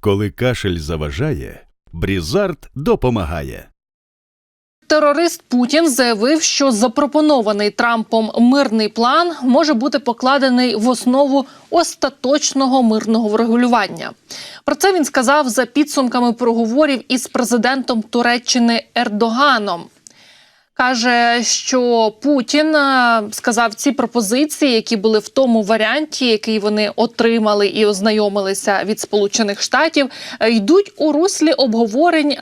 Коли кашель заважає, Брізард допомагає. Терорист Путін заявив, що запропонований Трампом мирний план може бути покладений в основу остаточного мирного врегулювання. Про це він сказав за підсумками переговорів із президентом Туреччини Ердоганом. Каже, що Путін е, сказав ці пропозиції, які були в тому варіанті, який вони отримали і ознайомилися від Сполучених Штатів, е, йдуть у руслі обговорень е,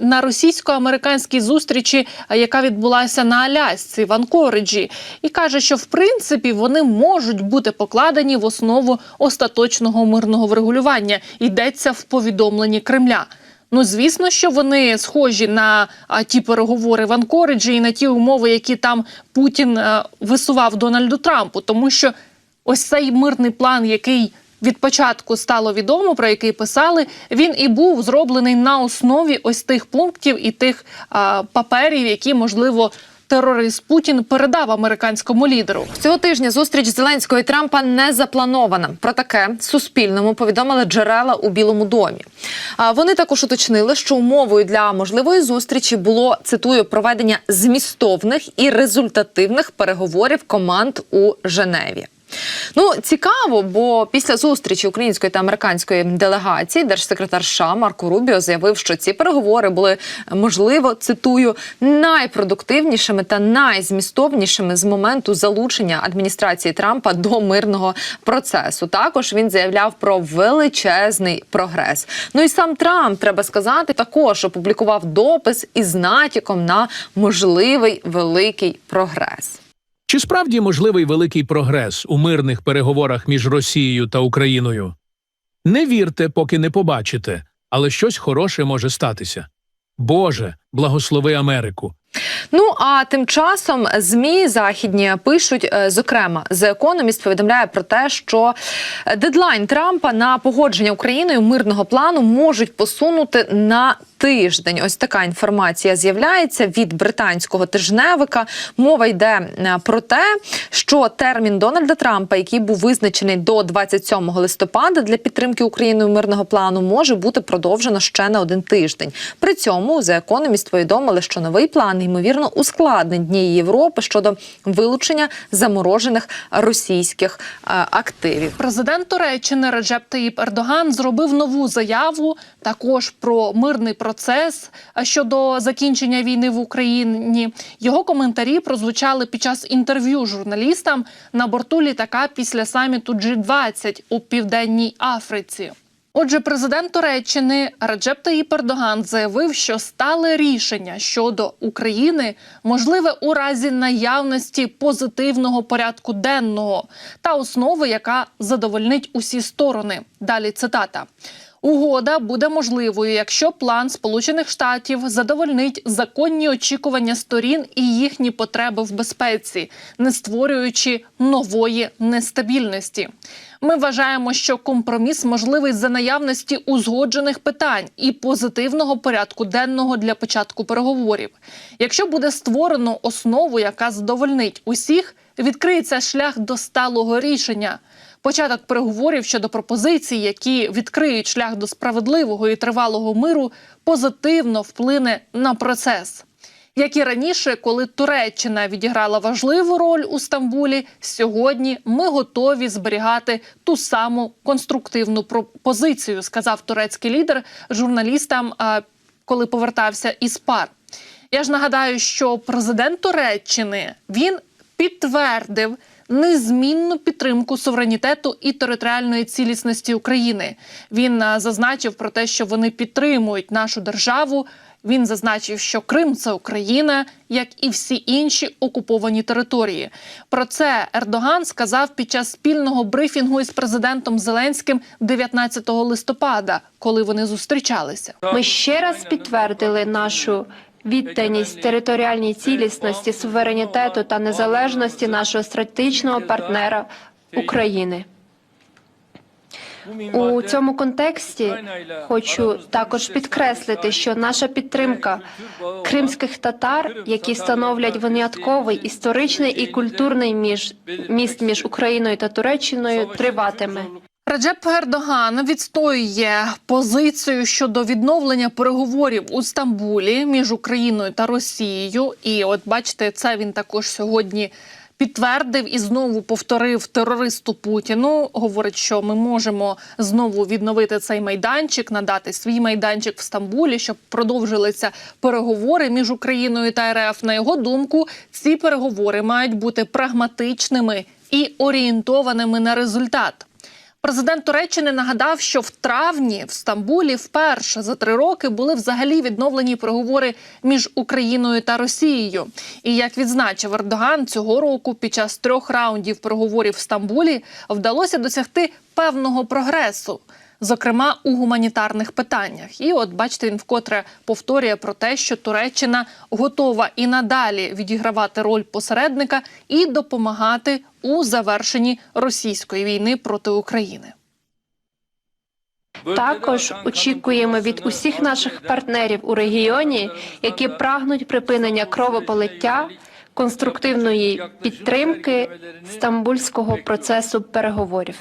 на російсько-американській зустрічі, яка відбулася на Алясці в Анкориджі, і каже, що в принципі вони можуть бути покладені в основу остаточного мирного врегулювання. Йдеться в повідомленні Кремля. Ну, звісно, що вони схожі на а, ті переговори в Анкориджі і на ті умови, які там Путін а, висував Дональду Трампу, тому що ось цей мирний план, який від початку стало відомо, про який писали, він і був зроблений на основі ось тих пунктів і тих а, паперів, які можливо. Терорист Путін передав американському лідеру. Цього тижня зустріч Зеленського і Трампа не запланована. Про таке Суспільному повідомили джерела у Білому домі. Вони також уточнили, що умовою для можливої зустрічі було цитую проведення змістовних і результативних переговорів команд у Женеві. Ну цікаво, бо після зустрічі української та американської делегації держсекретар США Марко Рубіо заявив, що ці переговори були можливо цитую найпродуктивнішими та найзмістовнішими з моменту залучення адміністрації Трампа до мирного процесу. Також він заявляв про величезний прогрес. Ну і сам Трамп треба сказати, також опублікував допис із натяком на можливий великий прогрес. Чи справді можливий великий прогрес у мирних переговорах між Росією та Україною? Не вірте, поки не побачите, але щось хороше може статися. Боже, благослови Америку. Ну а тим часом змі західні пишуть, е, зокрема, The Economist повідомляє про те, що дедлайн Трампа на погодження Україною мирного плану можуть посунути на тиждень. Ось така інформація з'являється від британського тижневика. Мова йде е, про те, що термін Дональда Трампа, який був визначений до 27 листопада для підтримки Україною мирного плану, може бути продовжено ще на один тиждень. При цьому The Economist повідомили, що новий план ймовірно ускладнить дні Європи щодо вилучення заморожених російських е, активів. Президент Туреччини Реджеп Таїп Ердоган зробив нову заяву також про мирний процес щодо закінчення війни в Україні. Його коментарі прозвучали під час інтерв'ю журналістам на борту літака після саміту G20 у південній Африці. Отже, президент Туреччини Реджеп Таїп Ердоган заявив, що стале рішення щодо України можливе у разі наявності позитивного порядку денного та основи, яка задовольнить усі сторони. Далі цитата. Угода буде можливою, якщо план Сполучених Штатів задовольнить законні очікування сторін і їхні потреби в безпеці, не створюючи нової нестабільності. Ми вважаємо, що компроміс можливий за наявності узгоджених питань і позитивного порядку денного для початку переговорів. Якщо буде створено основу, яка задовольнить усіх, відкриється шлях до сталого рішення. Початок переговорів щодо пропозицій, які відкриють шлях до справедливого і тривалого миру, позитивно вплине на процес. Як і раніше, коли Туреччина відіграла важливу роль у Стамбулі, сьогодні ми готові зберігати ту саму конструктивну пропозицію, сказав турецький лідер журналістам, коли повертався із пар. Я ж нагадаю, що президент Туреччини він підтвердив незмінну підтримку суверенітету і територіальної цілісності України. Він зазначив про те, що вони підтримують нашу державу. Він зазначив, що Крим це Україна, як і всі інші окуповані території. Про це Ердоган сказав під час спільного брифінгу із президентом Зеленським 19 листопада, коли вони зустрічалися. Ми ще раз підтвердили нашу відданість територіальній цілісності, суверенітету та незалежності нашого стратегічного партнера України. У цьому контексті хочу також підкреслити, що наша підтримка кримських татар, які становлять винятковий історичний і культурний між міст між Україною та Туреччиною, триватиме. Раджеп Ердоган відстоює позицію щодо відновлення переговорів у Стамбулі між Україною та Росією. І от бачите, це він також сьогодні підтвердив і знову повторив терористу Путіну. Говорить, що ми можемо знову відновити цей майданчик, надати свій майданчик в Стамбулі, щоб продовжилися переговори між Україною та РФ. На його думку, ці переговори мають бути прагматичними і орієнтованими на результат. Президент Туреччини нагадав, що в травні в Стамбулі вперше за три роки були взагалі відновлені переговори між Україною та Росією. І як відзначив Ердоган, цього року під час трьох раундів переговорів в Стамбулі вдалося досягти певного прогресу. Зокрема, у гуманітарних питаннях, і от бачите, він вкотре повторює про те, що Туреччина готова і надалі відігравати роль посередника і допомагати у завершенні російської війни проти України. Також очікуємо від усіх наших партнерів у регіоні, які прагнуть припинення кровополиття, конструктивної підтримки стамбульського процесу переговорів.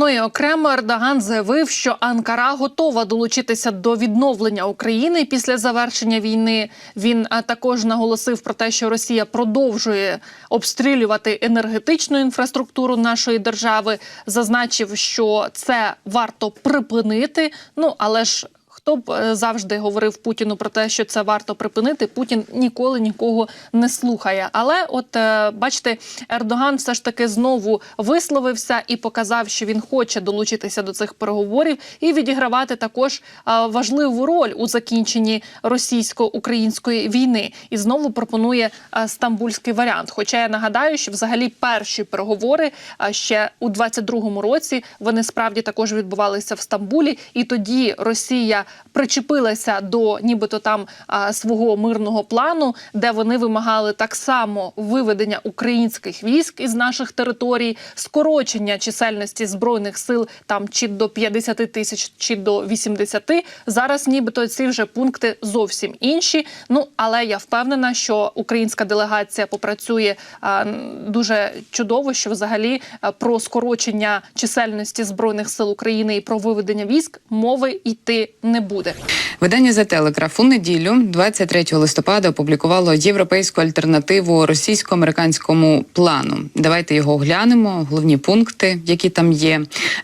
Ну і окремо Ердоган заявив, що Анкара готова долучитися до відновлення України після завершення війни. Він а, також наголосив про те, що Росія продовжує обстрілювати енергетичну інфраструктуру нашої держави. Зазначив, що це варто припинити. Ну але ж. Хто б е, завжди говорив Путіну про те, що це варто припинити, Путін ніколи нікого не слухає. Але, от е, бачите, Ердоган все ж таки знову висловився і показав, що він хоче долучитися до цих переговорів і відігравати також е, важливу роль у закінченні російсько-української війни. І знову пропонує стамбульський варіант. Хоча я нагадаю, що взагалі перші переговори ще у 22-му році вони справді також відбувалися в Стамбулі, і тоді Росія причепилася до нібито там свого мирного плану, де вони вимагали так само виведення українських військ із наших територій, скорочення чисельності збройних сил там чи до 50 тисяч, чи до 80. Зараз нібито ці вже пункти зовсім інші. Ну але я впевнена, що українська делегація попрацює а, дуже чудово, що взагалі а, про скорочення чисельності збройних сил України і про виведення військ мови йти не буде. Видання The Telegraph у неділю, 23 листопада, опублікувало європейську альтернативу російсько-американському плану. Давайте його оглянемо. Головні пункти, які там є.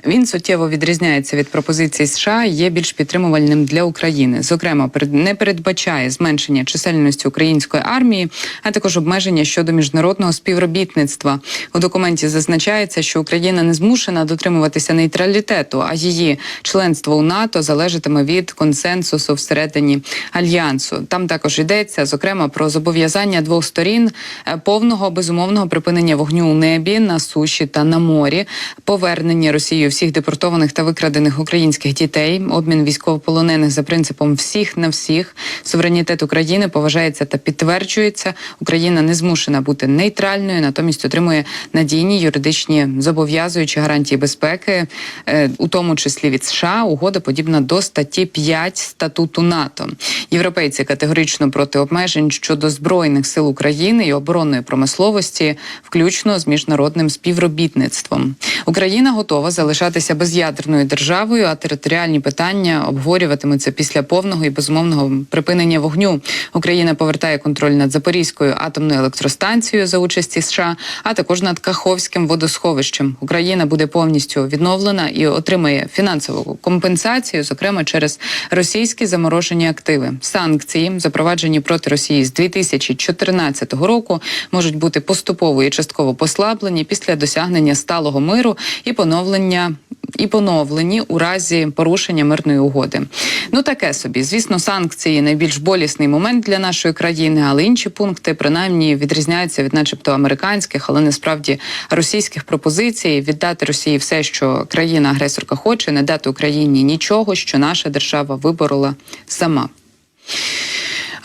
Він суттєво відрізняється від пропозицій США. і Є більш підтримувальним для України. Зокрема, не передбачає зменшення чисельності української армії, а також обмеження щодо міжнародного співробітництва. У документі зазначається, що Україна не змушена дотримуватися нейтралітету, а її членство у НАТО залежатиме від консенсусу всередині альянсу. Там також йдеться зокрема про зобов'язання двох сторін е, повного безумовного припинення вогню у небі, на суші та на морі, повернення Росією всіх депортованих та викрадених українських дітей, обмін військовополонених за принципом всіх на всіх. Суверенітет України поважається та підтверджується. Україна не змушена бути нейтральною, натомість отримує надійні юридичні зобов'язуючі гарантії безпеки, е, у тому числі від США. Угода подібна до статті 5 статуту НАТО. Європейці категорично проти обмежень щодо збройних сил України і оборонної промисловості, включно з міжнародним співробітництвом. Україна готова залишатися без'ядерною державою, а територіальні питання обговорюватимуться після повного і безумовного припинення вогню. Україна повертає контроль над Запорізькою атомною електростанцією за участі США, а також над Каховським водосховищем. Україна буде повністю відновлена і отримає фінансову компенсацію, зокрема через російські заморожені активи. Санкції, запроваджені проти Росії з 2014 року, можуть бути поступово і частково послаблені після досягнення сталого миру і поновлення. І поновлені у разі порушення мирної угоди. Ну таке собі. Звісно, санкції найбільш болісний момент для нашої країни, але інші пункти принаймні відрізняються від, начебто, американських, але насправді російських пропозицій віддати Росії все, що країна-агресорка хоче, не дати Україні нічого, що наша держава виборола сама.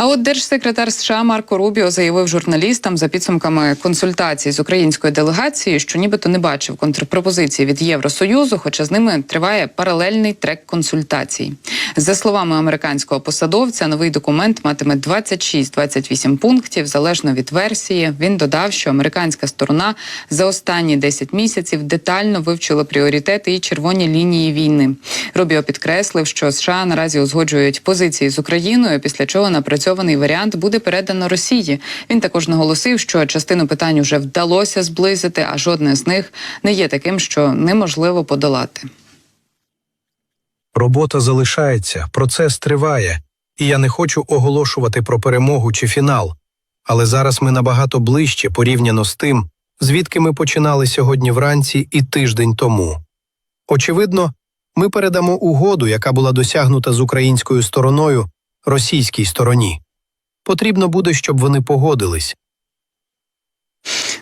А от держсекретар США Марко Рубіо заявив журналістам за підсумками консультацій з українською делегацією, що нібито не бачив контрпропозиції від Євросоюзу, хоча з ними триває паралельний трек консультацій. За словами американського посадовця, новий документ матиме 26-28 пунктів залежно від версії. Він додав, що американська сторона за останні 10 місяців детально вивчила пріоритети і червоні лінії війни. Рубіо підкреслив, що США наразі узгоджують позиції з Україною, після чого напрацьований варіант буде передано Росії. Він також наголосив, що частину питань вже вдалося зблизити, а жодне з них не є таким, що неможливо подолати. Робота залишається, процес триває, і я не хочу оголошувати про перемогу чи фінал. Але зараз ми набагато ближче порівняно з тим, звідки ми починали сьогодні вранці і тиждень тому. Очевидно, ми передамо угоду, яка була досягнута з українською стороною, російській стороні. Потрібно буде, щоб вони погодились.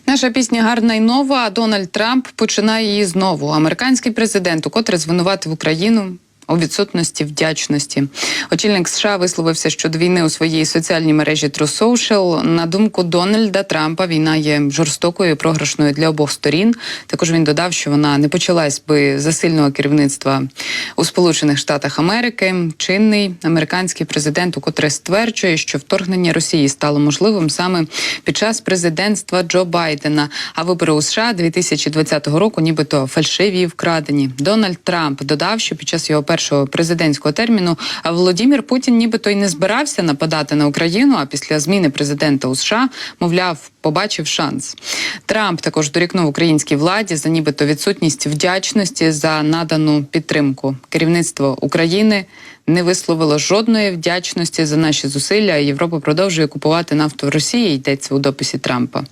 Наша пісня гарна й нова. Дональд Трамп починає її знову. Американський президент, укотре звинуватив Україну. У відсутності вдячності очільник США висловився щодо війни у своїй соціальній мережі True Social. На думку Дональда Трампа, війна є жорстокою і програшною для обох сторін. Також він додав, що вона не почалась би за сильного керівництва у Сполучених Штатах Америки. Чинний американський президент, укотре стверджує, що вторгнення Росії стало можливим саме під час президентства Джо Байдена. А вибори у США 2020 року, нібито фальшиві і вкрадені. Дональд Трамп додав, що під час його першого президентського терміну Володимир Путін, нібито й не збирався нападати на Україну. А після зміни президента у США, мовляв, побачив шанс. Трамп також дорікнув українській владі за нібито відсутність вдячності за надану підтримку. Керівництво України не висловило жодної вдячності за наші зусилля. Європа продовжує купувати нафту в Росії. Йдеться у дописі Трампа.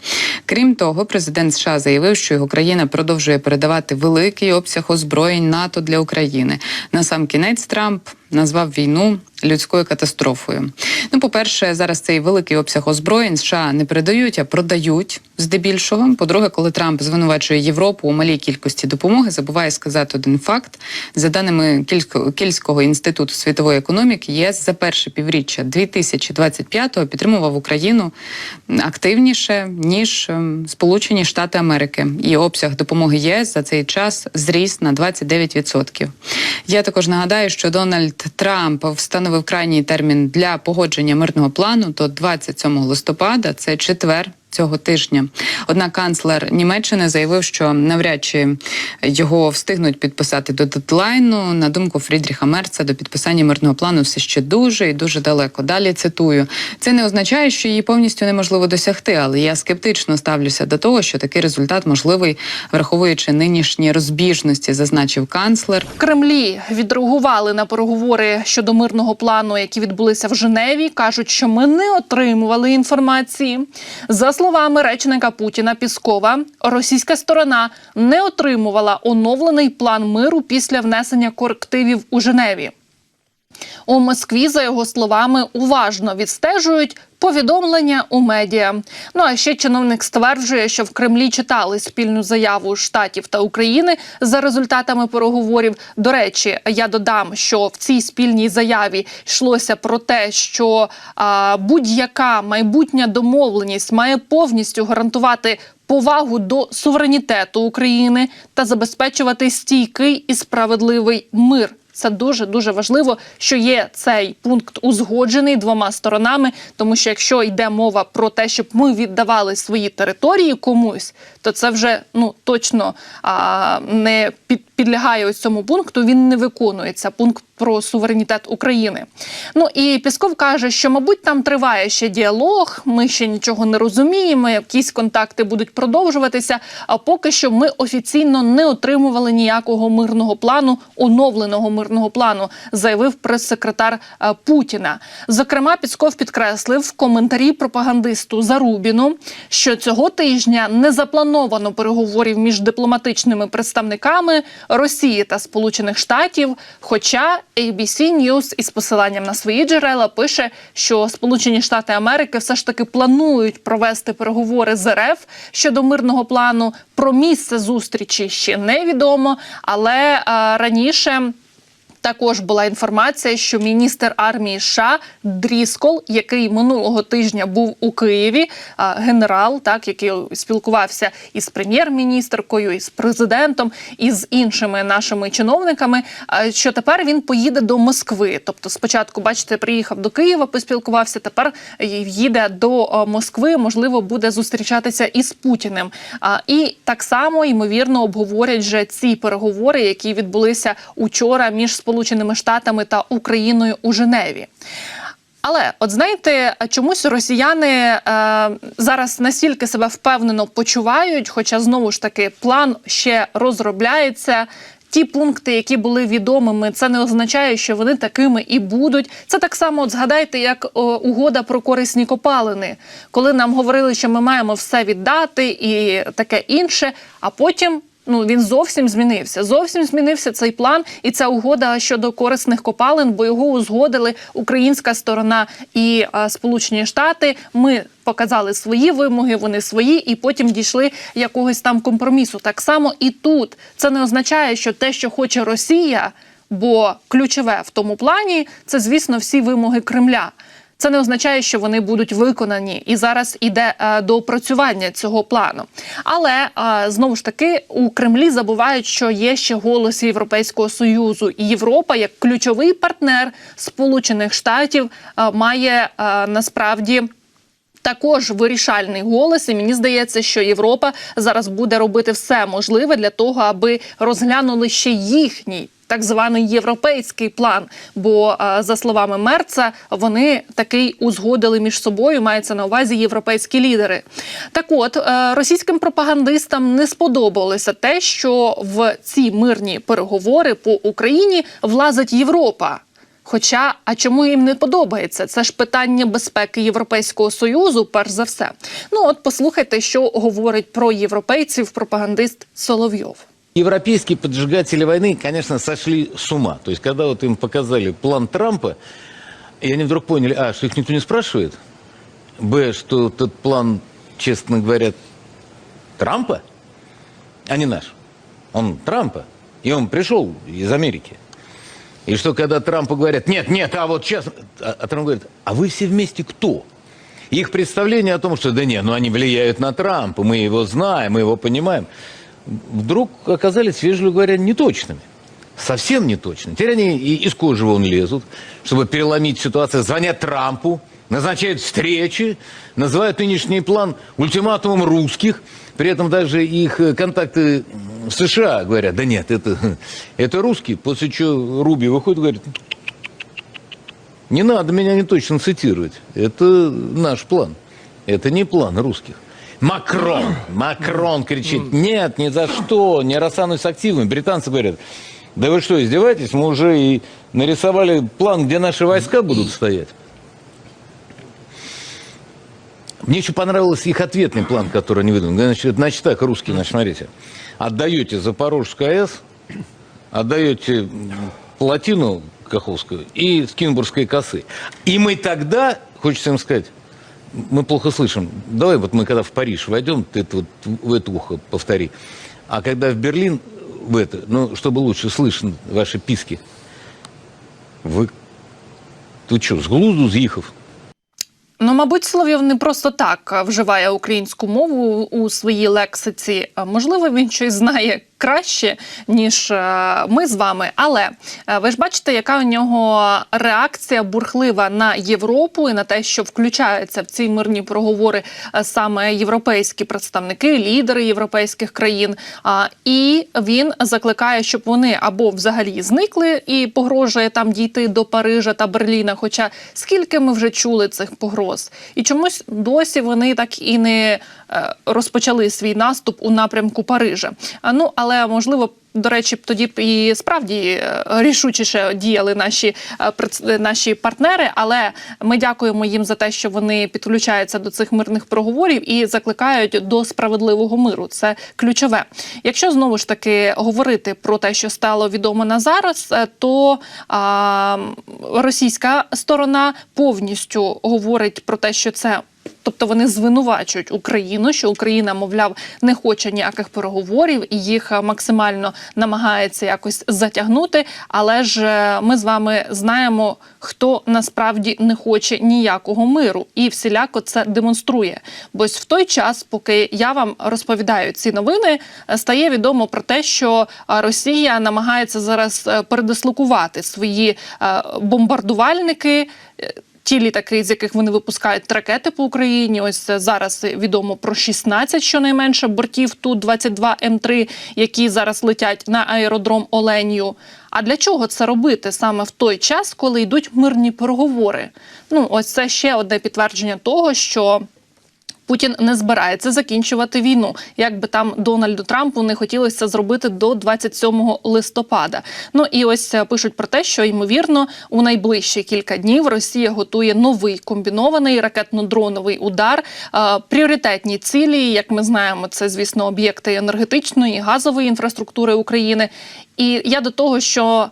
Крім того, президент США заявив, що його країна продовжує передавати великий обсяг озброєнь НАТО для України. На сам кінець Трамп назвав війну людською катастрофою. Ну, по-перше, зараз цей великий обсяг озброєнь США не передають, а продають здебільшого. По-друге, коли Трамп звинувачує Європу у малій кількості допомоги, забуває сказати один факт. За даними Кільського, інституту світової економіки, ЄС за перше півріччя 2025-го підтримував Україну активніше ніж ем, Сполучені Штати Америки. І обсяг допомоги ЄС за цей час зріс на 29%. Я також нагадаю, що Дональд Трамп встановив крайній термін для погодження мирного плану до 27 листопада. Це четвер. Цього тижня, однак канцлер Німеччини заявив, що навряд чи його встигнуть підписати до дедлайну. На думку Фрідріха Мерца, до підписання мирного плану все ще дуже і дуже далеко. Далі цитую: це не означає, що її повністю неможливо досягти, але я скептично ставлюся до того, що такий результат можливий, враховуючи нинішні розбіжності, зазначив канцлер. Кремлі відреагували на переговори щодо мирного плану, які відбулися в Женеві. кажуть, що ми не отримували інформації. За словами речника Путіна Піскова, російська сторона не отримувала оновлений план миру після внесення корективів у Женеві. У Москві, за його словами, уважно відстежують повідомлення у медіа. Ну а ще чиновник стверджує, що в Кремлі читали спільну заяву Штатів та України за результатами переговорів. До речі, я додам, що в цій спільній заяві йшлося про те, що будь-яка майбутня домовленість має повністю гарантувати. Повагу до суверенітету України та забезпечувати стійкий і справедливий мир. Це дуже дуже важливо, що є цей пункт узгоджений двома сторонами. Тому що якщо йде мова про те, щоб ми віддавали свої території комусь, то це вже ну точно а, не під, підлягає ось цьому пункту. Він не виконується. Пункт про суверенітет України. Ну і Пісков каже, що мабуть там триває ще діалог. Ми ще нічого не розуміємо. Якісь контакти будуть продовжуватися. А поки що ми офіційно не отримували ніякого мирного плану, оновленого мирного плану, заявив прес-секретар е, Путіна. Зокрема, Пісков підкреслив в коментарі пропагандисту Зарубіну, що цього тижня не заплановано переговорів між дипломатичними представниками Росії та Сполучених Штатів. Хоча ABC News із посиланням на свої джерела пише, що Сполучені Штати Америки все ж таки планують провести переговори з РФ щодо мирного плану. Про місце зустрічі ще невідомо, але а, раніше. Також була інформація, що міністр армії США Дріскол, який минулого тижня був у Києві, генерал, так який спілкувався із прем'єр-міністркою, із президентом, і з іншими нашими чиновниками, що тепер він поїде до Москви. Тобто, спочатку, бачите, приїхав до Києва, поспілкувався. Тепер їде до Москви. Можливо, буде зустрічатися із Путіним. І так само ймовірно обговорять вже ці переговори, які відбулися учора між Сполученими Штатами та Україною у Женеві. Але от знаєте, чомусь росіяни е, зараз настільки себе впевнено почувають, хоча знову ж таки план ще розробляється. Ті пункти, які були відомими, це не означає, що вони такими і будуть. Це так само, от згадайте, як о, угода про корисні копалини, коли нам говорили, що ми маємо все віддати і таке інше, а потім. Ну він зовсім змінився. Зовсім змінився цей план, і ця угода щодо корисних копалин, бо його узгодили українська сторона і а, Сполучені Штати. Ми показали свої вимоги, вони свої, і потім дійшли якогось там компромісу. Так само і тут це не означає, що те, що хоче Росія, бо ключове в тому плані, це звісно всі вимоги Кремля. Це не означає, що вони будуть виконані, і зараз іде е, до опрацювання цього плану. Але е, знову ж таки у Кремлі забувають, що є ще голос Європейського союзу, і Європа, як ключовий партнер Сполучених Штатів, е, має насправді. Також вирішальний голос, і мені здається, що Європа зараз буде робити все можливе для того, аби розглянули ще їхній так званий європейський план. Бо за словами Мерца, вони такий узгодили між собою. Мається на увазі європейські лідери. Так, от е, російським пропагандистам не сподобалося те, що в ці мирні переговори по Україні влазить Європа. Хоча, а чому їм не подобається? Це ж питання безпеки Європейського союзу, перш за все. Ну от послухайте, що говорить про європейців пропагандист Соловйов. Европейские поджигатели войны, конечно, сошли с ума. То есть, когда вот показали план Трампа, и они вдруг поняли, а, что их никто не спрашивает, б, что этот план, честно говоря, Трампа, а не наш. Он Трампа, и он пришел из Америки. И что, когда Трампу говорят, нет, нет, а вот сейчас... А, а Трамп говорит, а вы все вместе кто? Их представление о том, что да нет, ну они влияют на Трампа, мы его знаем, мы его понимаем, вдруг оказались, вежливо говоря, неточными. Совсем неточными. Теперь они и из кожи вон лезут, чтобы переломить ситуацию, звонят Трампу, назначают встречи, называют нынешний план ультиматумом русских, при этом даже их э, контакты в США говорят, да нет, это, это русские, после чего Руби выходит и говорит, не надо меня не точно цитировать. Это наш план. Это не план русских. Макрон, Макрон кричит, нет, ни за что, не расстанусь с активами. Британцы говорят, да вы что, издеваетесь? Мы уже и нарисовали план, где наши войска будут стоять. Мне еще понравился их ответный план, который они выдумали. Значит, значит так, русские, значит, смотрите. Отдаете Запорожскую АЭС, отдаете плотину Каховскую и Скинбургской косы. И мы тогда, хочется им сказать, мы плохо слышим. Давай вот мы когда в Париж войдем, ты это вот в это ухо повтори. А когда в Берлин, в это, ну, чтобы лучше слышно ваши писки. Вы, ты что, с глузду з'їхав? Ну, мабуть, Соловйов не просто так вживає українську мову у своїй лексиці. Можливо, він щось знає краще, ніж е, ми з вами. Але е, ви ж бачите, яка у нього реакція бурхлива на Європу і на те, що включаються в ці мирні проговори е, саме європейські представники, лідери європейських країн. І він закликає, щоб вони або взагалі зникли і погрожує там дійти до Парижа та Берліна. Хоча скільки ми вже чули цих погроз, і чомусь досі вони так і не розпочали свій наступ у напрямку Парижа. Ну але можливо. До речі, тоді б і справді е, рішучіше діяли наші е, наші партнери. Але ми дякуємо їм за те, що вони підключаються до цих мирних проговорів і закликають до справедливого миру. Це ключове. Якщо знову ж таки говорити про те, що стало відомо на зараз, е, то а, російська сторона повністю говорить про те, що це тобто вони звинувачують Україну, що Україна, мовляв, не хоче ніяких переговорів і їх е, максимально намагається якось затягнути. Але ж е, ми з вами знаємо, хто насправді не хоче ніякого миру, і всіляко це демонструє. Бо ось в той час, поки я вам розповідаю ці новини, е, стає відомо про те, що Росія намагається зараз передислокувати свої бомбардувальники. Ті літаки, з яких вони випускають ракети по Україні. Ось зараз відомо про 16 щонайменше бортів ту 22 М3, які зараз летять на аеродром Оленію. А для чого це робити саме в той час, коли йдуть мирні переговори? Ну, ось це ще одне підтвердження того, що. Путін не збирається закінчувати війну, як би там Дональду Трампу не хотілося зробити до 27 листопада. Ну і ось е, пишуть про те, що ймовірно у найближчі кілька днів Росія готує новий комбінований ракетно-дроновий удар. Е, Пріоритетні цілі, як ми знаємо, це звісно об'єкти енергетичної газової інфраструктури України. І я до того, що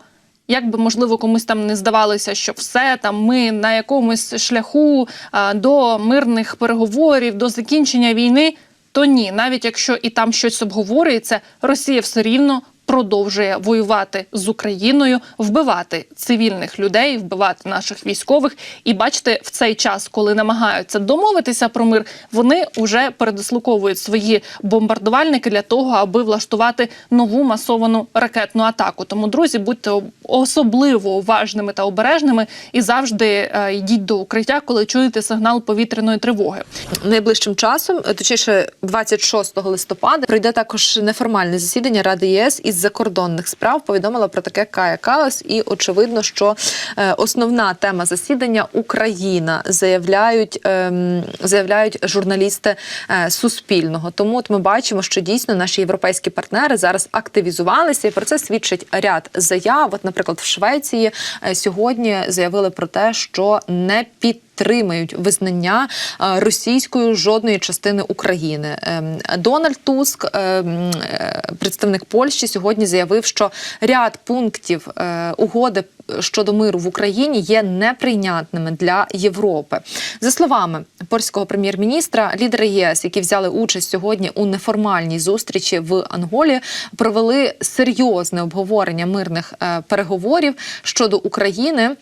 як би можливо комусь там не здавалося, що все там ми на якомусь шляху а, до мирних переговорів, до закінчення війни, то ні, навіть якщо і там щось обговорюється, Росія все рівно продовжує воювати з Україною, вбивати цивільних людей, вбивати наших військових. І бачите, в цей час, коли намагаються домовитися про мир, вони вже передислоковують свої бомбардувальники для того, аби влаштувати нову масовану ракетну атаку. Тому, друзі, будьте особливо уважними та обережними і завжди е, йдіть до укриття, коли чуєте сигнал повітряної тривоги. Найближчим часом, е, точніше, 26 листопада, пройде також неформальне засідання Ради ЄС із закордонних справ. Повідомила про таке Кая Калас, і очевидно, що е, основна тема засідання Україна заявляють, ем, заявляють журналісти е, Суспільного. Тому от ми бачимо, що дійсно наші європейські партнери зараз активізувалися, і про це свідчить ряд заяв. От, наприклад, в Швеції е, сьогодні заявили про те, що не під підтримають визнання е, російською жодної частини України. Ем, Дональд Туск, ем, е, представник Польщі, сьогодні заявив, що ряд пунктів е, угоди щодо миру в Україні є неприйнятними для Європи. За словами польського прем'єр-міністра, лідери ЄС, які взяли участь сьогодні у неформальній зустрічі в Анголі, провели серйозне обговорення мирних переговорів щодо України.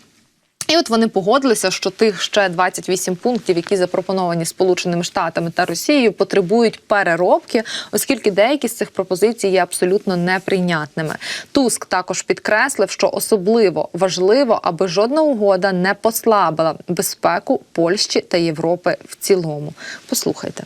І от вони погодилися, що тих ще 28 пунктів, які запропоновані Сполученими Штатами та Росією, потребують переробки, оскільки деякі з цих пропозицій є абсолютно неприйнятними. Туск також підкреслив, що особливо важливо, аби жодна угода не послабила безпеку Польщі та Європи в цілому. Послухайте.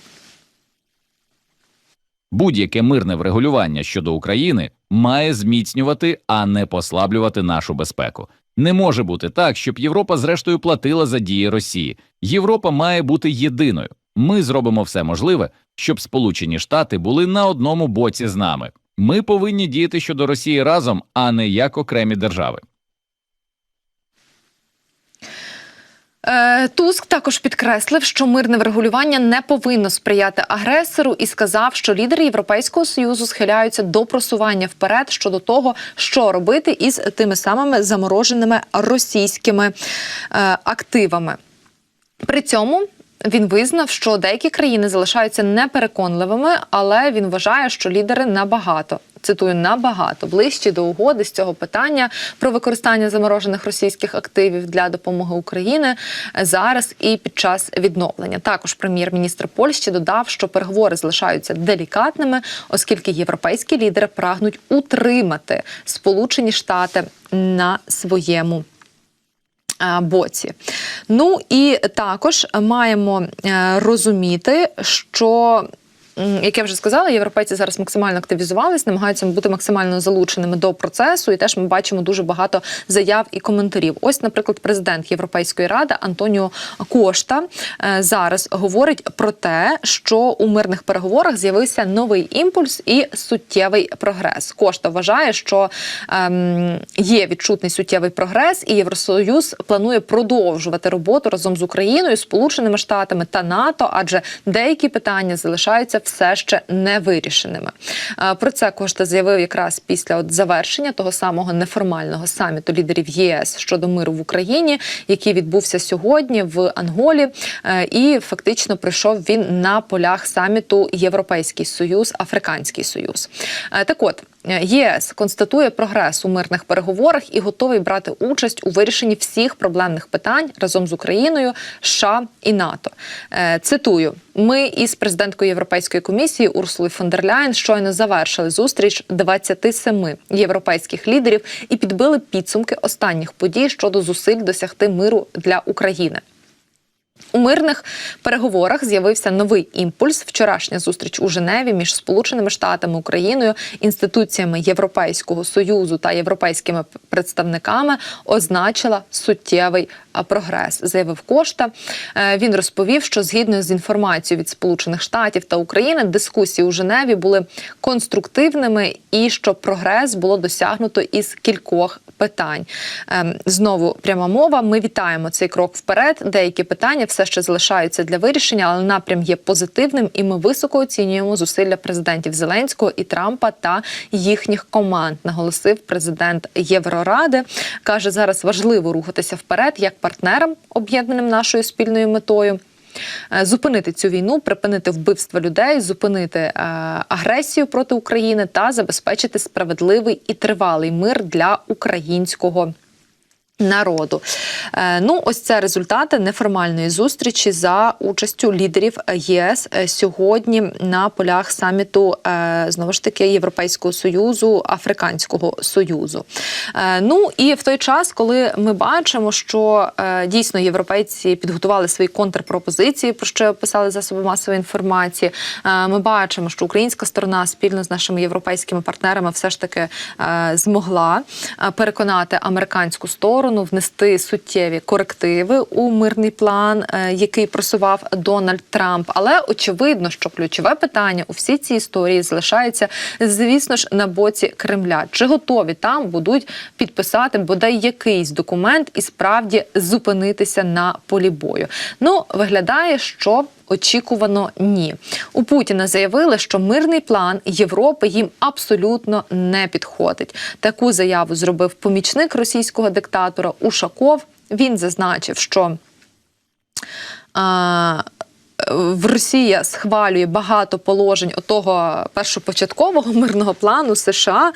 Будь-яке мирне врегулювання щодо України має зміцнювати, а не послаблювати нашу безпеку. Не може бути так, щоб Європа зрештою платила за дії Росії. Європа має бути єдиною. Ми зробимо все можливе, щоб Сполучені Штати були на одному боці з нами. Ми повинні діяти щодо Росії разом, а не як окремі держави. Туск також підкреслив, що мирне врегулювання не повинно сприяти агресору, і сказав, що лідери Європейського союзу схиляються до просування вперед щодо того, що робити із тими самими замороженими російськими е, активами. При цьому він визнав, що деякі країни залишаються непереконливими, але він вважає, що лідери набагато. Цитую набагато ближчі до угоди з цього питання про використання заморожених російських активів для допомоги Україні зараз і під час відновлення. Також прем'єр-міністр Польщі додав, що переговори залишаються делікатними, оскільки європейські лідери прагнуть утримати Сполучені Штати на своєму е, боці. Ну і також маємо е, розуміти, що. Як я вже сказала, європейці зараз максимально активізувались, намагаються бути максимально залученими до процесу, і теж ми бачимо дуже багато заяв і коментарів. Ось, наприклад, президент Європейської ради Антоніо Кошта е, зараз говорить про те, що у мирних переговорах з'явився новий імпульс і суттєвий прогрес. Кошта вважає, що ем, є відчутний суттєвий прогрес, і Євросоюз планує продовжувати роботу разом з Україною, Сполученими Штатами та НАТО, адже деякі питання залишаються все ще не вирішеними. Про це Кошта заявив якраз після от завершення того самого неформального саміту лідерів ЄС щодо миру в Україні, який відбувся сьогодні в Анголі. Е, І фактично прийшов він на полях саміту Європейський Союз, Африканський Союз. Е, Так от. ЄС констатує прогрес у мирних переговорах і готовий брати участь у вирішенні всіх проблемних питань разом з Україною, США і НАТО. Е, Цитую: ми із президенткою Європейської комісії Урсулою фон дер Ляєн щойно завершили зустріч 27 європейських лідерів і підбили підсумки останніх подій щодо зусиль досягти миру для України. У мирних переговорах з'явився новий імпульс. Вчорашня зустріч у Женеві між Сполученими Штатами, Україною, інституціями Європейського союзу та європейськими представниками означила суттєвий прогрес. Заявив Кошта. Е, Він розповів, що згідно з інформацією від Сполучених Штатів та України, дискусії у Женеві були конструктивними і що прогрес було досягнуто із кількох питань. Ем, Знову пряма мова. Ми вітаємо цей крок вперед. Деякі питання все ще залишаються для вирішення, але напрям є позитивним, і ми високо оцінюємо зусилля президентів Зеленського і Трампа та їхніх команд. Наголосив президент Євроради. каже, зараз важливо рухатися вперед як партнерам, об'єднаним нашою спільною метою. Е, Зупинити цю війну, припинити вбивства людей, зупинити е, агресію проти України та забезпечити справедливий і тривалий мир для українського. Народу, Е, ну ось це результати неформальної зустрічі за участю лідерів ЄС е, сьогодні на полях саміту е, знову ж таки Європейського союзу, Африканського союзу. Ну і в той час, коли ми бачимо, що дійсно європейці підготували свої контрпропозиції, про що писали засоби масової інформації. Ми бачимо, що українська сторона спільно з нашими європейськими партнерами все ж таки змогла переконати американську сторону внести суттєві корективи у мирний план, е, який просував Дональд Трамп. Але очевидно, що ключове питання у всій цій історії залишається, звісно ж, на боці Кремля. Чи готові там будуть підписати бодай якийсь документ і справді зупинитися на полі бою? Ну виглядає, що. Очікувано ні. У Путіна заявили, що мирний план Європи їм абсолютно не підходить. Таку заяву зробив помічник російського диктатора Ушаков. Він зазначив, що а, в Росія схвалює багато положень отого першопочаткового мирного плану США.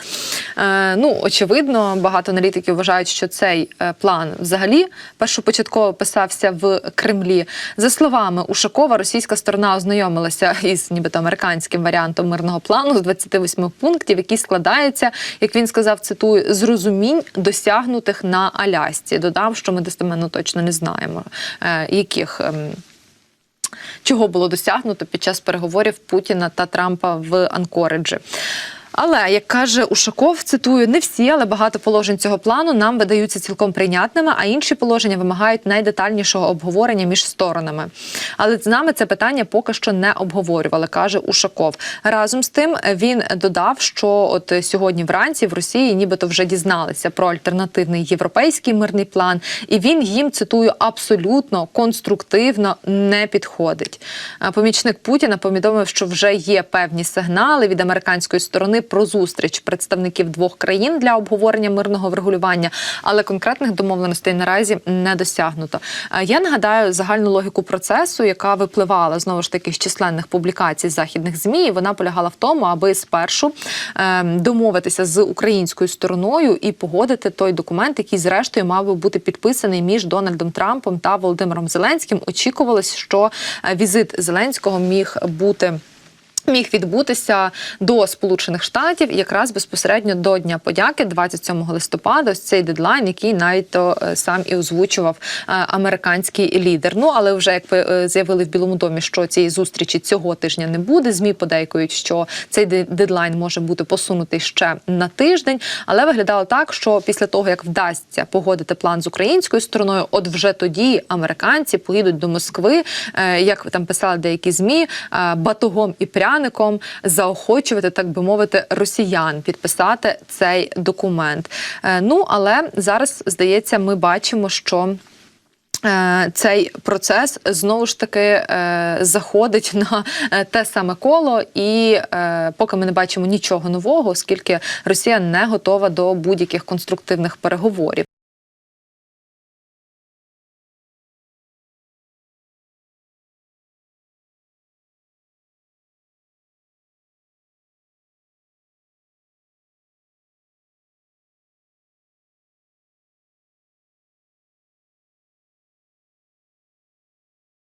Е, ну, очевидно, багато аналітиків вважають, що цей е, план взагалі першопочатково писався в Кремлі. За словами Ушакова, російська сторона ознайомилася із нібито американським варіантом мирного плану з 28 пунктів, який складається, як він сказав, цитую, з розумінь досягнутих на Алясці. Додав, що ми достеменно точно не знаємо, е, яких. Чого було досягнуто під час переговорів Путіна та Трампа в Анкориджі. Але як каже Ушаков, цитую, не всі, але багато положень цього плану нам видаються цілком прийнятними, а інші положення вимагають найдетальнішого обговорення між сторонами. Але з нами це питання поки що не обговорювали, каже Ушаков. Разом з тим він додав, що от сьогодні вранці в Росії нібито вже дізналися про альтернативний європейський мирний план, і він їм цитую абсолютно конструктивно не підходить. Помічник Путіна повідомив, що вже є певні сигнали від американської сторони про зустріч представників двох країн для обговорення мирного врегулювання, але конкретних домовленостей наразі не досягнуто. Я нагадаю загальну логіку процесу, яка випливала знову ж таки з численних публікацій західних змі. Вона полягала в тому, аби спершу е, домовитися з українською стороною і погодити той документ, який зрештою мав би бути підписаний між Дональдом Трампом та Володимиром Зеленським. Очікувалось, що е, візит Зеленського міг бути. Міг відбутися до Сполучених Штатів якраз безпосередньо до Дня подяки, 27 листопада. Ось цей дедлайн, який навіть е, сам і озвучував е, американський лідер. Ну але вже як ви е, заявили в Білому домі, що цієї зустрічі цього тижня не буде. Змі подейкують, що цей дедлайн може бути посунутий ще на тиждень. Але виглядало так, що після того як вдасться погодити план з українською стороною, от вже тоді американці поїдуть до Москви, як там писали деякі змі, батогом і пряником заохочувати, так би мовити, росіян підписати цей документ. Е, Ну але зараз здається, ми бачимо, що. е, цей процес знову ж таки е, заходить на те саме коло, і поки ми не бачимо нічого нового, оскільки Росія не готова до будь-яких конструктивних переговорів.